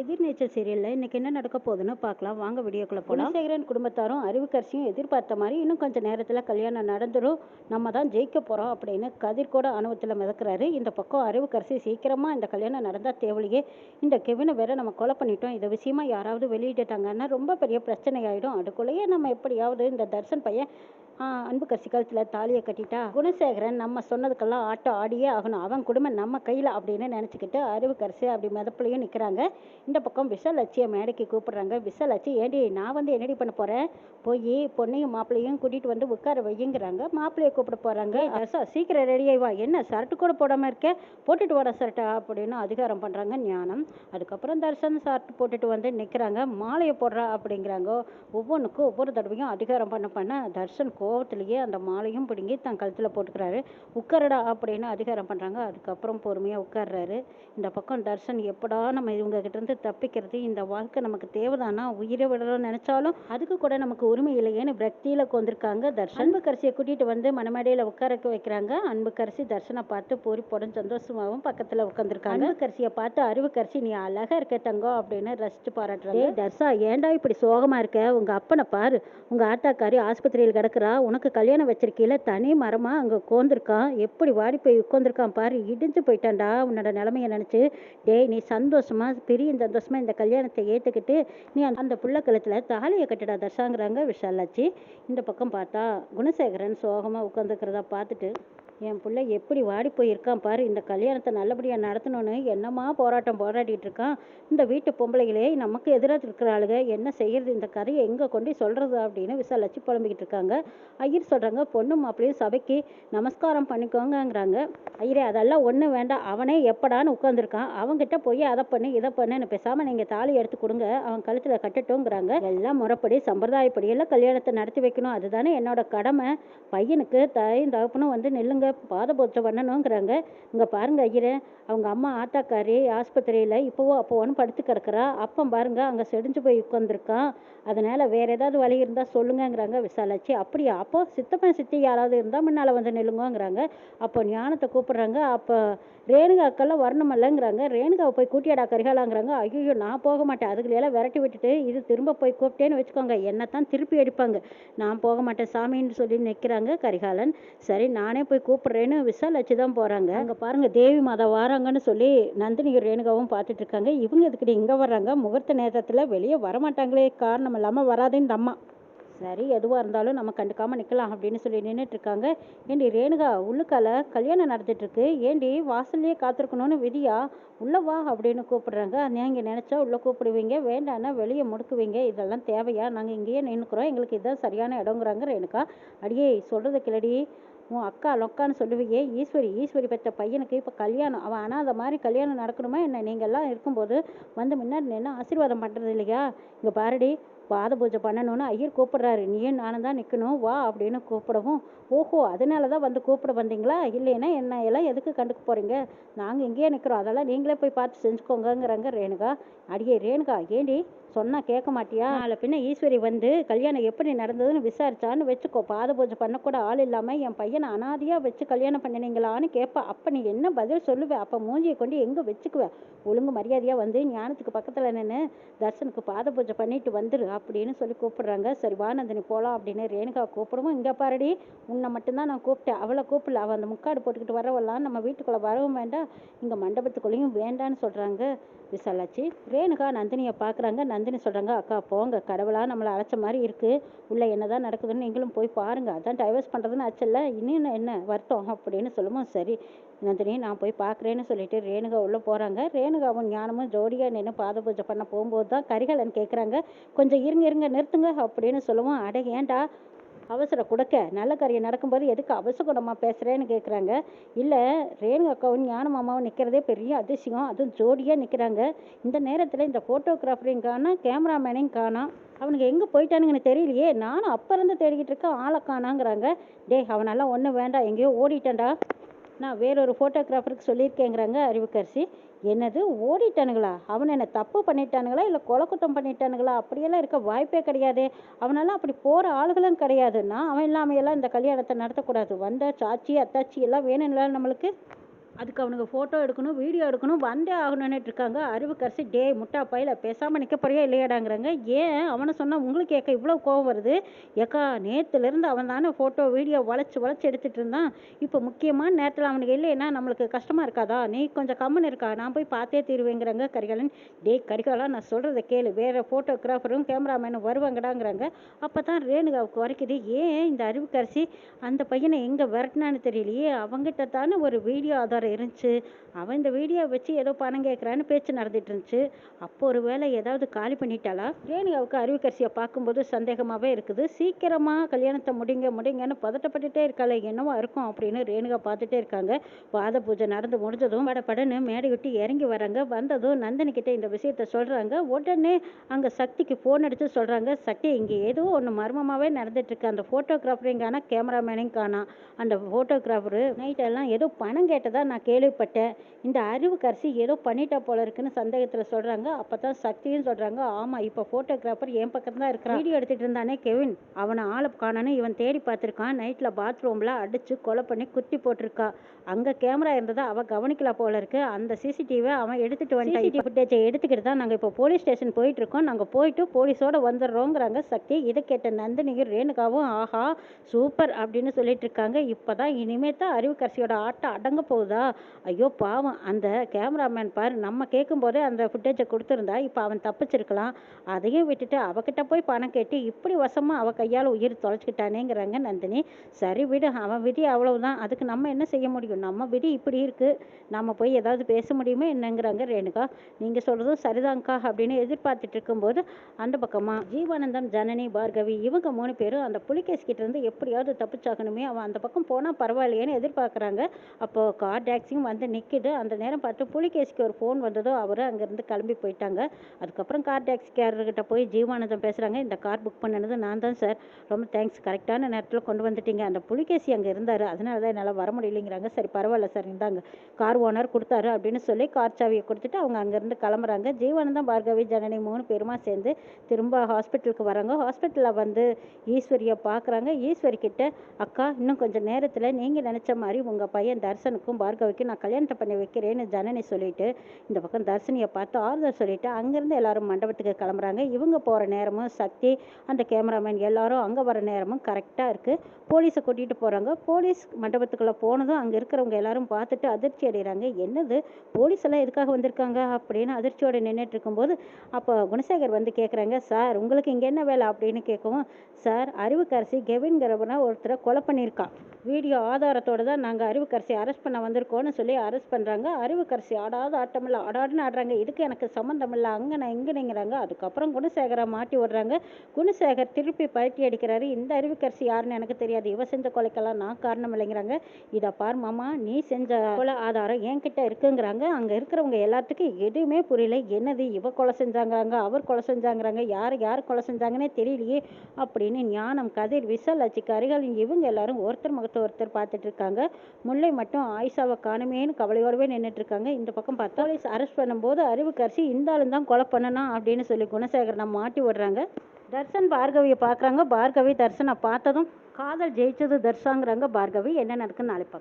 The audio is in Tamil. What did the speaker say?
எதிர்நீச்சல் சீரியலில் இன்னைக்கு என்ன நடக்க போகுதுன்னு பார்க்கலாம். வாங்க வீடியோக்குள்ளே போகலாம் குணசேகரன் குடும்பத்தாரும் அறிவுக்கரசியும் எதிர்பார்த்த மாதிரி இன்னும் கொஞ்சம் நேரத்தில் கல்யாணம் நடந்துடும் நம்ம தான் ஜெயிக்க போகிறோம் அப்படின்னு கதிர் கூட அனுபவத்தில் மிதக்கிறாரு. இந்த பக்கம் அறிவுக்கரசி சீக்கிரமாக இந்த கல்யாணம் நடந்தால் தேவையே இந்த கெவினை வேற நம்ம கொலை பண்ணிட்டோம். இதை விஷயமா யாராவது வெளியிட்டுட்டாங்கன்னா ரொம்ப பெரிய பிரச்சனை ஆகிடும் அதுக்குள்ளேயே நம்ம எப்படியாவது இந்த தர்சன் பையன் அன்பு கட்சி கழுத்தில் தாலியை கட்டிட்டா குணசேகரன் நம்ம சொன்னதுக்கெல்லாம் ஆட்டம் ஆடியே ஆகணும். அவன் குடும்பம் நம்ம கையில் அப்படின்னு நினச்சிக்கிட்டு அறிவு கரிசி அப்படி மிதப்புலையும் நிற்கிறாங்க இந்த பக்கம் விசலட்சியை மேடைக்கு கூப்பிடுறாங்க. விசலட்சி ஏடி நான் வந்து என்னடி பண்ண போகிறேன் போய் பொண்ணையும் மாப்பிள்ளையும் கூட்டிகிட்டு வந்து உட்கார வையுங்கிறாங்க. மாப்பிள்ளையை கூப்பிட போகிறாங்க அரசா சீக்கிரம் ரெடியாகி வா. என்ன சரட்டு கூட போடாமல் இருக்க? போட்டுட்டு வாடா சரட்டா அப்படின்னு அதிகாரம் பண்ணுறாங்க ஞானம். அதுக்கப்புறம் தர்ஷன் சரட்டு போட்டுட்டு வந்து நிற்கிறாங்க மாலையை போடுறா அப்படிங்கிறாங்க. ஒவ்வொன்றுக்கும் ஒவ்வொரு தடவையும் அதிகாரம் பண்ண பண்ண தர்ஷன் கோவத்திலேயே அந்த மாலையும் பிடுங்கி தன் கழுத்தில் போட்டுக்கிறாரு. உட்காரடா அப்படின்னு அதிகாரம் பண்ணுறாங்க அதுக்கப்புறம் பொறுமையாக உட்கார்றாரு. இந்த பக்கம் தர்ஷன் எப்படா நம்ம இவங்க கிட்ட இருந்து தப்பிக்கிறது இந்த வாழ்க்கை நமக்கு தேவைதானா? உயிரை விடணும்னு நினைச்சாலும் அதுக்கு கூட நமக்கு உரிமை இல்லையேன்னு விரக்தியில கொண்டிருக்காங்க தர்ஷன். அன்பு கரிசியை கூட்டிட்டு வந்து மணமேடையில உட்காரக்க வைக்கிறாங்க. அன்பு கரிசி தர்ஷனை பார்த்து பூரி போடும் சந்தோஷமாவும் பக்கத்துல உட்காந்துருக்காங்க அன்பு கரிசியை பார்த்து அறிவு கரிசி நீ அழகா இருக்க தங்கம் அப்படின்னு ரசிச்சு பாராட்டுறாங்க. "ஏய் தர்ஷா ஏன்டா இப்படி சோகமா இருக்க? உங்க அப்பனை பாரு. உங்க ஆத்தாக்காரி ஆஸ்பத்திரியில் கிடக்குறா. உனக்கு கல்யாணம் வச்சிருக்கீல தனி மரமா அங்க உட்காந்துருக்கான் எப்படி வாடி போய் உட்காந்துருக்கான் பாரு. இடிஞ்சு போயிட்டான்டா. உன்னோட நிலைமைய நினைச்சு டேய் நீ சந்தோஷமா பெரிய சந்தோஷமா இந்த கல்யாணத்தை ஏத்துக்கிட்டு நீ அந்த- புள்ள கழுத்துல தாலியை கட்டிட தர்ஷாங்கிறாங்க விஷாலாச்சி. இந்த பக்கம் பார்த்தா குணசேகரன் சோகமா உட்காந்துக்கிறதா பார்த்துட்டு என் பிள்ளை எப்படி வாடி போயிருக்கான் பாரு இந்த கல்யாணத்தை நல்லபடியாக நடத்தணும்னு என்னமா போராட்டம் போராடிட்டு இருக்கான்? இந்த வீட்டு பொம்பளைகளே நமக்கு எதிராக இருக்கிற ஆளுங்க என்ன செய்யறது? இந்த கதையை எங்கே கொண்டு சொல்கிறது அப்படின்னு விசாலாச்சி புலம்பிக்கிட்டு இருக்காங்க. ஐயர் சொல்கிறாங்க பொண்ணு மாப்பிள்ளையும் சபைக்கு நமஸ்காரம் பண்ணிக்கோங்கிறாங்க ஐயரே அதெல்லாம் ஒன்றும் வேண்டாம். அவனே எப்படான்னு உட்காந்துருக்கான் அவங்ககிட்ட போய் அதை பண்ணு இதை பண்ணுன்னு பேசாமல் நீங்கள் தாலி எடுத்து கொடுங்க. அவன் கழுத்தில் கட்டட்டும்ங்கிறாங்க. எல்லாம் முறைப்படி சம்பிரதாயப்படியெல்லாம் கல்யாணத்தை நடத்தி வைக்கணும். அதுதானே என்னோட கடமை. பையனுக்கு தாயும் தகப்பனும் வந்து நில்லுங்க பாத பூஜை பண்ணணுங்கிறாங்க இங்கே பாருங்க ஐயரே அவங்க அம்மா ஆத்தாக்காரி ஆஸ்பத்திரியில் இப்போவோ அப்போவோன்னு படுத்து கிடக்குறா. அப்பம் பாருங்க அங்கே செடிஞ்சு போய் உட்காந்துருக்கான் அதனால வேற ஏதாவது வழி இருந்தால் சொல்லுங்கங்கிறாங்க விசாலாச்சி அப்படியா? அப்போ சித்தப்பன் சித்தி யாராவது இருந்தால் முன்னால் வந்து நில்லுங்கங்கிறாங்க. அப்போ ஞானத்தை கூப்பிட்றாங்க. அப்போ ரேணுகாக்கெல்லாம் வரணுமில்லங்கிறாங்க ரேணுகாவை போய் கூட்டியாடா கரிகாலாங்கிறாங்க. ஐயோ நான் போக மாட்டேன். அதுக்குள்ளெல்லாம் விரட்டி விட்டுட்டு இது திரும்ப போய் கூப்பிட்டேன்னு வச்சுக்கோங்க. என்னத்தான் திருப்பி அடிப்பாங்க. நான் போக மாட்டேன் சாமின்னு சொல்லி நிற்கிறாங்க கரிகாலன். சரி நானே போய் கூப்பிடுறேன்னு விசாலாச்சி தான் போகிறாங்க அங்கே பாருங்கள் தேவி மாதா வராங்கன்னு சொல்லி நந்தினி ரேணுகாவும் பார்த்துட்டு இருக்காங்க. இவங்க எதுக்கிட்ட இங்கே வர்றாங்க? முகூர்த்த நேரத்தில் வெளியே வரமாட்டாங்களே. காரணம் இல்லாமல் வராதே இந்த அம்மா சரி எதுவாக இருந்தாலும் நம்ம கண்டுக்காமல் நிற்கலாம் அப்படின்னு சொல்லி நின்றுட்டு இருக்காங்க. ஏண்டி ரேணுகா உள்ளுக்கால கல்யாணம் நடந்துட்டுருக்கு ஏண்டி வாசல்லையே காத்திருக்கணும்னு விதியா? உள்ளே வா அப்படின்னு கூப்பிடுறாங்க. நீங்கள் நினச்சா உள்ளே கூப்பிடுவீங்க. வேண்டான்னா வெளியே முடுக்குவீங்க. இதெல்லாம் தேவையா? நாங்கள் இங்கேயே நின்றுக்குறோம் எங்களுக்கு இதுதான் சரியான இடங்கிறாங்க ரேணுகா. அடியே சொல்கிறது கிளடி. உன் அக்கா லொக்கான்னு சொல்லுவீங்க ஈஸ்வரி ஈஸ்வரி பெற்ற பையனுக்கு இப்போ கல்யாணம் அவன் ஆனால் அந்த மாதிரி கல்யாணம் நடக்கணுமா என்ன? நீங்கள் எல்லாம் இருக்கும்போது வந்து முன்னாடி நின்று ஆசீர்வாதம் பண்ணுறது இல்லையா? இங்கே பாருடி பாத பூஜை பண்ணணும்னு ஐயர் கூப்பிடுறாரு. நீயும் நானும் தான் நிற்கணும் வா அப்படின்னு கூப்பிடவும். ஓஹோ அதனால தான் வந்து கூப்பிட வந்தீங்களா? இல்லைன்னா என்ன எல்லாம் எதுக்கு கண்டுக்க போகிறீங்க நாங்கள் இங்கேயே நிற்கிறோம் அதெல்லாம் நீங்களே போய் பார்த்து செஞ்சுக்கோங்கங்கிறாங்க ரேணுகா. அடியே ரேணுகா ஏண்டி சொன்னால் கேட்க மாட்டியா? அதில் பின்ன ஈஸ்வரி வந்து கல்யாணம் எப்படி நடந்ததுன்னு விசாரிச்சான்னு வச்சுக்கோ. பாத பூஜை பண்ணக்கூட ஆள் இல்லாமல் என் பையனை அனாதியாக வச்சு கல்யாணம் பண்ணினீங்களான்னு கேட்பா அப்போ நீ என்ன பதில் சொல்லுவேன் அப்போ மூஞ்சியை கொண்டு எங்கே வச்சுக்குவேன் ஒழுங்கு மரியாதையாக வந்து ஞானத்துக்கு பக்கத்தில் நின்று தர்ஷனுக்கு பாத பூஜை பண்ணிட்டு வந்துரு அப்படின்னு சொல்லி கூப்பிடுறாங்க. சரி வானந்தினி போகலாம் அப்படின்னு ரேணுகா கூப்பிடுவோம் இங்கே பாருடி உன்னை மட்டும்தான் நான் கூப்பிட்டேன். அவளை கூப்பிடல. அவள் அந்த முக்காடு போட்டுக்கிட்டு வரவெல்லாம் நம்ம வீட்டுக்குள்ளே வரவும் வேண்டாம். இங்கே மண்டபத்துக்குள்ளேயும் வேண்டான்னு சொல்கிறாங்க விசாலாச்சி ரேணுகா நந்தினியை பார்க்குறாங்க நந்தி நந்தினி சொல்கிறாங்க அக்கா போங்க. கடவுளாக நம்மளை அழைச்ச மாதிரி இருக்குது உள்ள என்னதான் நடக்குதுன்னு நீங்களும் போய் பாருங்கள் அதான் டைவர்ஸ் பண்ணுறதுன்னு ஆச்சுல்ல. இன்னும் என்ன வருத்தம்? அப்படின்னு சொல்லுவோம் சரி நந்தினி நான் போய் பார்க்குறேன்னு சொல்லிட்டு ரேணுகா உள்ளே போகிறாங்க ரேணுகாவும் ஞானமும் ஜோடியாக நின்று பாத பூஜை பண்ண போகும்போது தான் கரிகாலன் கேட்குறாங்க கொஞ்சம் இருங்க இருங்க நிறுத்துங்க அப்படின்னு சொல்லுவோம் அட ஏன்டா? அவசர கொடுக்க நல்ல காரியம் நடக்கும்போது எதுக்கு அவசகுணமாக பேசுகிறேன்னு கேட்குறாங்க இல்லை ரேணுகா அக்காவும் ஞான மாமாவும் நிற்கிறதே பெரிய அதிசயம். அதுவும் ஜோடியாக நிற்கிறாங்க இந்த நேரத்தில் இந்த ஃபோட்டோகிராஃபரையும் காணும் கேமராமேனையும் காணும் அவனுக்கு எங்கே போயிட்டானுங்கன்னு தெரியலையே. நானும் அப்போ இருந்து தேடிக்கிட்டு இருக்கேன் ஆளை காணாங்கிறாங்க. டேய் அவனெல்லாம் ஒன்றும் வேண்டாம். எங்கேயோ ஓடிட்டேன்டா. நான் வேறொரு ஃபோட்டோகிராஃபருக்கு சொல்லியிருக்கேங்கிறாங்க அறிவுக்கரசி. என்னது? ஓடிட்டானுங்களா? அவன் என்ன தப்பு பண்ணிட்டானுங்களா? இல்லை கொலை குற்றம் பண்ணிட்டானுங்களா? அப்படியெல்லாம் இருக்க வாய்ப்பே கிடையாது. அவனெல்லாம் அப்படி போகிற ஆளுகளும் கிடையாது. நான் அவன் இல்லாமையெல்லாம் இந்த கல்யாணத்தை நடத்தக்கூடாது. வந்த சாட்சி அத்தாச்சி எல்லாம் வேணும்ல நம்மளுக்கு? அதுக்கு அவனுங்க ஃபோட்டோ எடுக்கணும் வீடியோ எடுக்கணும் வந்தே ஆகணும்னுட்டு இருக்காங்க. அறிவுக்கரசி டே முட்டா பையில பேசாமல் நிற்க போறியா இல்லையாடாங்கிறாங்க. ஏன்? அவனை சொன்னால் உங்களுக்கு ஏக்கா இவ்வளோ கோவம் வருது? ஏக்கா நேற்றுலேருந்து அவன் தானே ஃபோட்டோ வீடியோ வளைச்சி வளைச்சி எடுத்துகிட்டு இருந்தான். இப்போ முக்கியமான நேரத்தில் அவனுக்கு இல்லைன்னா நம்மளுக்கு கஷ்டமாக இருக்காதா? நீ கொஞ்சம் கம்மன் இருக்கா? நான் போய் பார்த்தே தீருவேங்கிறாங்க கரிகாலன். டே கரிகாலா நான் சொல்கிறத கேளு. வேறு ஃபோட்டோகிராஃபரும் கேமராமேனும் வருவாங்கடாங்கிறாங்க. அப்போ தான் ரேணுகாவுக்கு வரைக்குது ஏன் இந்த அறிவுக்கரசி அந்த பையனை எங்கே விரட்டினான்னு தெரியலையே. அவங்ககிட்ட தானே ஒரு வீடியோ ஆதாரம் இருந்துச்சு அவன் இந்த வீடியோ வச்சு ஏதோ பணம் கேட்குறான்னு பேச்சு நடந்துட்டு இருந்துச்சு. அப்போ ஒரு வேளை ஏதாவது காலி பண்ணிட்டாளா? ரேணுகாவுக்கு அறிவுக்கரசியை பார்க்கும்போது சந்தேகமாகவே இருக்குது. சீக்கிரமாக கல்யாணத்தை முடிங்க முடிங்கன்னு பதட்டப்பட்டுட்டே இருக்காளே என்னவோ இருக்கும் அப்படின்னு ரேணுகா பார்த்துட்டே இருக்காங்க. வாத பூஜை நடந்து முடிஞ்சதும் பட படன்னு மேடை விட்டு இறங்கி வராங்க. வந்ததும் நந்தினி கிட்ட இந்த விஷயத்த சொல்கிறாங்க உடனே அங்கே சக்திக்கு ஃபோன் அடித்து சொல்கிறாங்க சக்தி இங்கே ஏதோ ஒன்று மர்மமாகவே நடந்துட்டுருக்கு அந்த ஃபோட்டோகிராஃபரையும் காணா கேமராமேனையும் காணா. அந்த ஃபோட்டோகிராஃபரு நைட்டெல்லாம் ஏதோ பணம் கேட்டதா நான் கேள்விப்பட்டேன். இந்த அறிவுக்கரசி ஏதோ பண்ணிட்டா போல இருக்குன்னு சந்தேகத்தில் சொல்கிறாங்க அப்போ தான் சக்தியும் சொல்கிறாங்க ஆமாம் இப்போ ஃபோட்டோகிராஃபர் என் பக்கம் தான் இருக்கிறான். வீடியோ எடுத்துகிட்டு இருந்தானே கெவின். அவனை ஆளை காணன்னு இவன் தேடி பார்த்துருக்கான். நைட்டில் பாத்ரூமில் அடித்து கொலை பண்ணி குத்தி போட்டிருக்கா. அங்கே கேமரா இருந்ததை அவள் கவனிக்கல போல இருக்கு. அந்த சிசிடிவியை அவன் எடுத்துகிட்டு வந்துட்டான். இப்போ ஃபுட்டேஜை எடுத்துக்கிட்டு தான் நாங்கள் இப்போ போலீஸ் ஸ்டேஷன் போயிட்டு இருக்கோம். நாங்கள் போயிட்டு போலீஸோட வந்துடுறோங்கிறாங்க சக்தி. இதை கேட்ட நந்தினியும் ரேணுகாவும் ஆஹா சூப்பர் அப்படின்னு சொல்லிட்டு இருக்காங்க. இப்போ தான் இனிமே தான் அறிவுக்கரசியோட ஆட்டம் அடங்க போகுதா? ஐயோ பாவம் அந்த கேமராமேன் பாரு நம்ம கேட்கும்போதே அந்த ஃபுட்டேஜை கொடுத்துருந்தா இப்போ அவன் தப்பிச்சிருக்கலாம். அதையும் விட்டுட்டு அவகிட்ட போய் பணம் கேட்டு இப்படி வசமாக அவள் கையால் உயிர் தொலைச்சிக்கிட்டானேங்கிறாங்க நந்தினி. சரி விடு அவன் விதி அவ்வளவுதான். அதுக்கு நம்ம என்ன செய்ய முடியும்? நம்ம விதி இப்படி இருக்குது நம்ம போய் ஏதாவது பேச முடியுமா என்னங்கிறாங்க ரேணுகா. நீங்கள் சொல்கிறதும் சரிதாங்க்கா அப்படின்னு எதிர்பார்த்துட்டு இருக்கும்போது அந்த பக்கமாக ஜீவானந்தம் ஜனனி பார்கவி இவங்க மூணு பேரும் அந்த புலிகேஸ் கிட்டேருந்து எப்படியாவது தப்பிச்சாகணுமே அவன் அந்த பக்கம் போனால் பரவாயில்லையேன்னு எதிர்பார்க்குறாங்க. அப்போ கார் டாக்ஸியும் வந்து நிற்கிது அந்த நேரம் பார்த்து புலிகேசிக்கு ஒரு ஃபோன் வந்ததோ அவர் அங்கேருந்து கிளம்பி போயிட்டாங்க. அதுக்கப்புறம் கார் டாக்ஸிக்காரர்கிட்ட போய் ஜீவானந்தம் பேசுகிறாங்க இந்த கார் புக் பண்ணினது நான் தான் சார் ரொம்ப தேங்க்ஸ் கரெக்டான நேரத்தில் கொண்டு வந்துட்டீங்க. அந்த புலிகேசி அங்கே இருந்தார். அதனால தான் என்னால் வர முடியலைங்கிறாங்க. சரி பரவாயில்ல சார் இந்தாங்க. கார் ஓனர் கொடுத்தாரு அப்படின்னு சொல்லி கார் சாவியை கொடுத்துட்டு அவங்க அங்கேருந்து கிளம்புறாங்க. ஜீவானந்தம் பார்கவி ஜனனி மூணு பேருமா சேர்ந்து திரும்ப ஹாஸ்பிட்டலுக்கு வராங்க. ஹாஸ்பிட்டலில் வந்து ஈஸ்வரியை பார்க்குறாங்க. ஈஸ்வரி கிட்ட அக்கா இன்னும் கொஞ்சம் நேரத்தில் நீங்கள் நினச்ச மாதிரி உங்கள் பையன் தர்சனுக்கும் வைக்க நான் கல்யாணத்தை பண்ணி வைக்கிறேன்னு ஜனனி சொல்லிட்டு இந்த பக்கம் தர்ஷினியை பார்த்து ஆறுதல் சொல்லிட்டு அங்கேருந்து எல்லாரும் மண்டபத்துக்கு கிளம்புறாங்க. இவங்க போகிற நேரமும் சக்தி அந்த கேமராமேன் எல்லாரும் அங்கே வர நேரமும் கரெக்டாக இருக்குது போலீஸை கூட்டிகிட்டு போகிறாங்க போலீஸ் மண்டபத்துக்குள்ளே போனதும் அங்கே இருக்கிறவங்க எல்லாரும் பார்த்துட்டு அதிர்ச்சி அடைகிறாங்க என்னது? போலீஸ் எல்லாம் எதுக்காக வந்திருக்காங்க? அப்படின்னு அதிர்ச்சியோடு நின்றுட்டு இருக்கும்போது அப்போ குணசேகர் வந்து கேட்குறாங்க சார் உங்களுக்கு இங்கே என்ன வேலை? அப்படின்னு கேட்கவும் சார் அறிவுக்கரசி கெவின்கிறவனா ஒருத்தரை கொலை பண்ணியிருக்கான். வீடியோ ஆதாரத்தோடு தான் நாங்கள் அறிவுக்கரசி அரெஸ்ட் பண்ண வந்திருக்கோன்னு சொல்லி அரெஸ்ட் பண்ணுறாங்க அறிவுக்கரசி ஆடாத ஆட்டமில்ல ஆடாடுன்னு ஆடுறாங்க. இதுக்கு எனக்கு சம்மந்தம் இல்லை. அங்கே நான் இங்கேங்கிறாங்க அதுக்கப்புறம் குணசேகரை மாட்டி விடுறாங்க. குணசேகர் திருப்பி பயிற்சி அடிக்கிறாரு. இந்த அறிவுக்கரசி யாருன்னு எனக்கு தெரியாது. இவ செஞ்ச கொலைக்கெல்லாம் நான் காரணம் இல்லைங்கிறாங்க. இதை பார் மாமா நீ செஞ்ச கொலை ஆதாரம் என்கிட்ட இருக்குங்கிறாங்க. அங்கே இருக்கிறவங்க எல்லாத்துக்கும் எதுவுமே புரியல. என்னது இவ கொலை செஞ்சாங்கிறாங்க அவர் கொலை செஞ்சாங்கிறாங்க. யார் யார் கொலை செஞ்சாங்கன்னே தெரியலையே அப்படின்னு ஞானம் கதிர் விசல் அச்சு கரிகால் இவங்க எல்லாரும் ஒருத்தர் முகத்தை ஒருத்தர் பார்த்துட்டு இருக்காங்க. முல்லை மட்டும் ஆயிஷாவை காணுமேன்னு கவலையோடவே நின்றுட்டு இருக்காங்க. இந்த பக்கம் பார்த்தா போலீஸ் அரெஸ்ட் பண்ணும்போது அறிவுக்கரசி இந்த ஆளும் தான் கொலை பண்ணனா அப்படின்னு சொல்லி குணசேகரனை மாட்டி விடுறாங்க. தர்சன் பார்கவியை பார்க்குறாங்க. பார்கவி தர்சனை பார்த்ததும் காதல் ஜெயிச்சது தர்ஷாங்கிறாங்க பார்கவி. என்ன நடக்குன்னு நாளை பார்க்கலாம்